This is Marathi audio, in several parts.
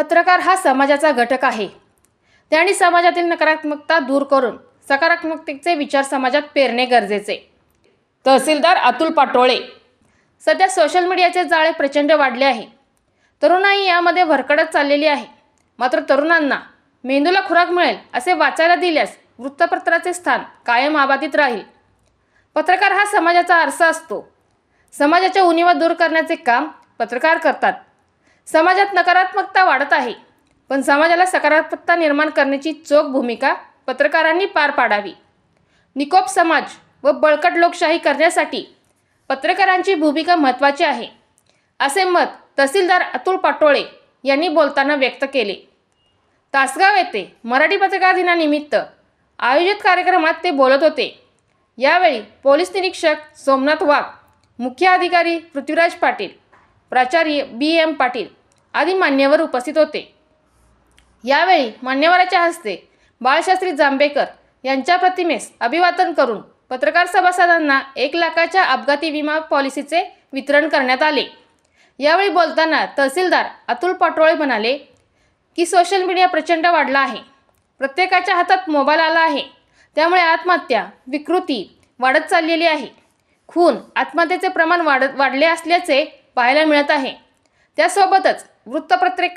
पत्रकार हा समाजाचा घटक आहे. त्यांनी समाजातील नकारात्मकता दूर करून सकारात्मकतेचे विचार समाजात पेरणे गरजेचे. तहसीलदार अतुल पाटोळे सध्या सोशल मीडियाचे जाळे प्रचंड वाढले आहे. तरुणाई यामध्ये भरकडत चाललेली आहे. मात्र तरुणांना मेंदूला खुराक मिळेल असे वाचायला दिल्यास वृत्तपत्राचे स्थान कायम आबादित राहील. पत्रकार हा समाजाचा आरसा असतो. समाजाच्या उणीवा दूर करण्याचे काम पत्रकार करतात. समाजात नकारात्मकता वाढत आहे. पण समाजाला सकारात्मकता निर्माण करण्याची चोख भूमिका पत्रकारांनी पार पाडावी. निकोप समाज व बळकट लोकशाही करण्यासाठी पत्रकारांची भूमिका महत्त्वाची आहे. असे मत तहसीलदार अतुल पाटोळे यांनी बोलताना व्यक्त केले. तासगाव येथे मराठी पत्रकार दिनानिमित्त आयोजित कार्यक्रमात ते बोलत होते. यावेळी पोलीस निरीक्षक सोमनाथ वाघ मुख्य अधिकारी पृथ्वीराज पाटील प्राचार्य बी एम पाटील आदी मान्यवर उपस्थित होते. यावेळी मान्यवराच्या हस्ते बाळशास्त्री जांभेकर यांच्या प्रतिमेस अभिवादन करून पत्रकार सभासदांना एक लाखाच्या अपघाती विमा पॉलिसीचे वितरण करण्यात आले. यावेळी बोलताना तहसीलदार अतुल पाटोळे म्हणाले की सोशल मीडिया प्रचंड वाढला आहे. प्रत्येकाच्या हातात मोबाईल आला आहे. त्यामुळे आत्महत्या विकृती वाढत चाललेली आहे. खून आत्महत्येचे प्रमाण वाढत वाढले असल्याचे पाहायला मिळत आहे. त्यासोबतच वृत्तपत्रिक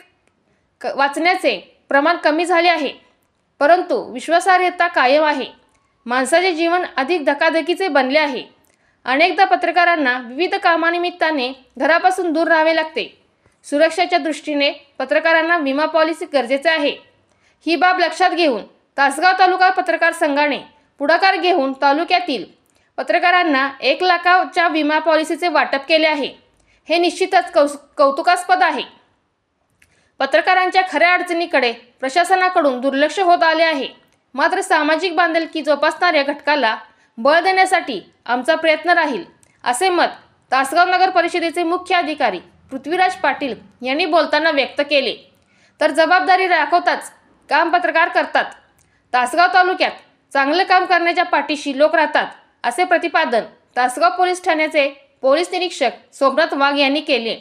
क- वाचण्याचे प्रमाण कमी झाले आहे. परंतु विश्वासार्हता कायम आहे. माणसाचे जीवन अधिक धकाधकीचे बनले आहे. अनेकदा पत्रकारांना विविध कामानिमित्ताने घरापासून दूर राहावे लागते. सुरक्षेच्या दृष्टीने पत्रकारांना विमा पॉलिसी गरजेचे आहे. ही बाब लक्षात घेऊन तासगाव तालुका पत्रकार संघाने पुढाकार घेऊन तालुक्यातील पत्रकारांना एक लाखाच्या विमा पॉलिसीचे वाटप केले आहे. हे निश्चितच कौस कौतुकास्पद आहे. पत्रकारांच्या खऱ्या अडचणीकडे प्रशासनाकडून दुर्लक्ष होत आले आहे. मात्र सामाजिक बांधिलकी जोपासणाऱ्या घटकाला बळ देण्यासाठी आमचा प्रयत्न राहील असे मत तासगाव नगर परिषदेचे मुख्य अधिकारी पृथ्वीराज पाटील यांनी बोलताना व्यक्त केले. तर जबाबदारी राखवताच काम पत्रकार करतात. तासगाव तालुक्यात चांगलं काम करण्याच्या पाठीशी लोक राहतात असे प्रतिपादन तासगाव पोलीस ठाण्याचे पोलीस निरीक्षक सोमनाथ वाघ यांनी केले.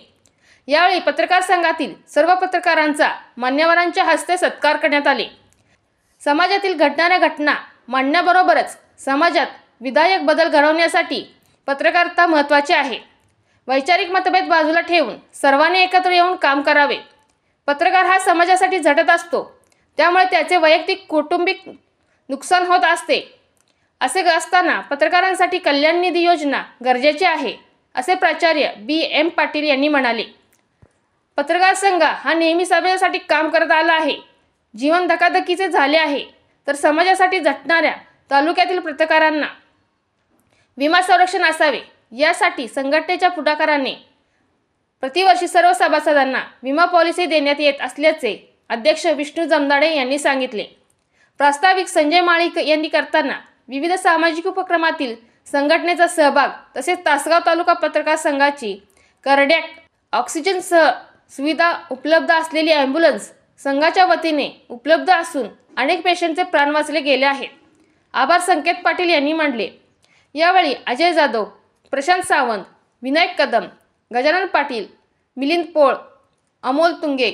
यावेळी पत्रकार संघातील सर्व पत्रकारांचा मान्यवरांच्या हस्ते सत्कार करण्यात आले. समाजातील घडणाऱ्या घटना मांडण्याबरोबरच समाजात विधायक बदल घडवण्यासाठी पत्रकारिता महत्त्वाची आहे. वैचारिक मतभेद बाजूला ठेवून सर्वांनी एकत्र येऊन काम करावे. पत्रकार हा समाजासाठी झटत असतो. त्यामुळे त्याचे वैयक्तिक कौटुंबिक नुकसान होत असते. असे असताना पत्रकारांसाठी कल्याण निधी योजना गरजेची आहे. असे प्राचार्य बी. एम. पाटील यांनी म्हणाले पत्रकार संघ हा नेहमी समाजासाठी काम करत आला आहे. जीवन धकाधकीचे झाले आहे. तर समाजासाठी झटणाऱ्या तालुक्यातील पत्रकारांना विमा संरक्षण असावे. यासाठी संघटनेच्या पुढाकाराने प्रतिवर्षी सर्व सभासदांना विमा पॉलिसी देण्यात येत असल्याचे अध्यक्ष विष्णू जमदाडे यांनी सांगितले. प्रास्ताविक संजय माळीक यांनी करताना विविध सामाजिक उपक्रमातील संघटनेचा सहभाग तसेच तासगाव तालुका पत्रकार संघाची कर्डॅक ऑक्सिजनसह सुविधा उपलब्ध असलेली ॲम्ब्युलन्स संघाच्या वतीने उपलब्ध असून अनेक पेशंटचे प्राण वाचले गेले आहेत. आभार संकेत पाटील यांनी मांडले. यावेळी अजय जाधव प्रशांत सावंत विनायक कदम गजानन पाटील मिलिंद पोळ अमोल तुंगे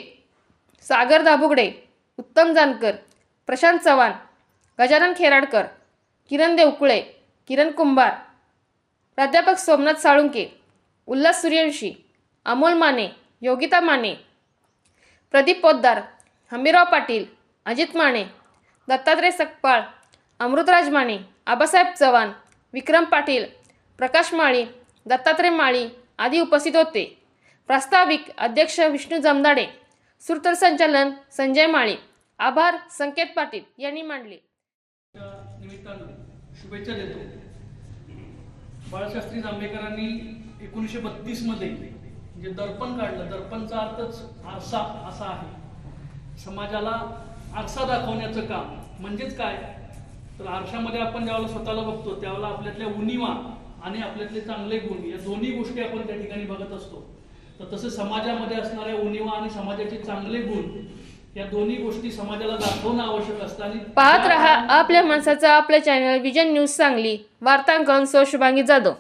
सागर दाभुगडे उत्तम जानकर प्रशांत चव्हाण गजानन खेराडकर किरण देवकुळे किरण कुंभार प्राध्यापक सोमनाथ साळुंके उल्हास सूर्यवंशी अमोल माने योगिता माने प्रदीप पोद्दार हमीराव पाटील अजित माने दत्तात्रय सकपाळ अमृतराज माने आबासाहेब चव्हाण विक्रम पाटील प्रकाश माळी दत्तात्रय माळी आदी उपस्थित होते. प्रास्ताविक अध्यक्ष विष्णू जमदाडे सूत्रसंचालन संजय माळी. आभार संकेत पाटील यांनी मांडले. निमित्तानं शुभेच्छा देतो. बाळशास्त्री जांभेकरांनी एकोणीसशे बत्तीसमध्ये जे दर्पण काढलं दर्पणचा अर्थच आरसा असा आहे. समाजाला आरसा दाखवण्याचं काम म्हणजेच काय? तर आरशामध्ये आपण ज्यावेळेला स्वतःला बघतो त्यावेळेला आपल्यातल्या उणीवा आणि आपल्यातले चांगले गुण या दोन्ही गोष्टी आपण त्या ठिकाणी बघत असतो. तर तसं समाजामध्ये असणाऱ्या उणीवा आणि समाजाचे चांगले गुण या दोन्ही गोष्टी समाजाला दाखवणं आवश्यक असताना पाहत रहा आपल्या माणसाचा आपल्या चॅनल विजन न्यूज सांगली. वार्तांकन सो शुभांगी जाधव.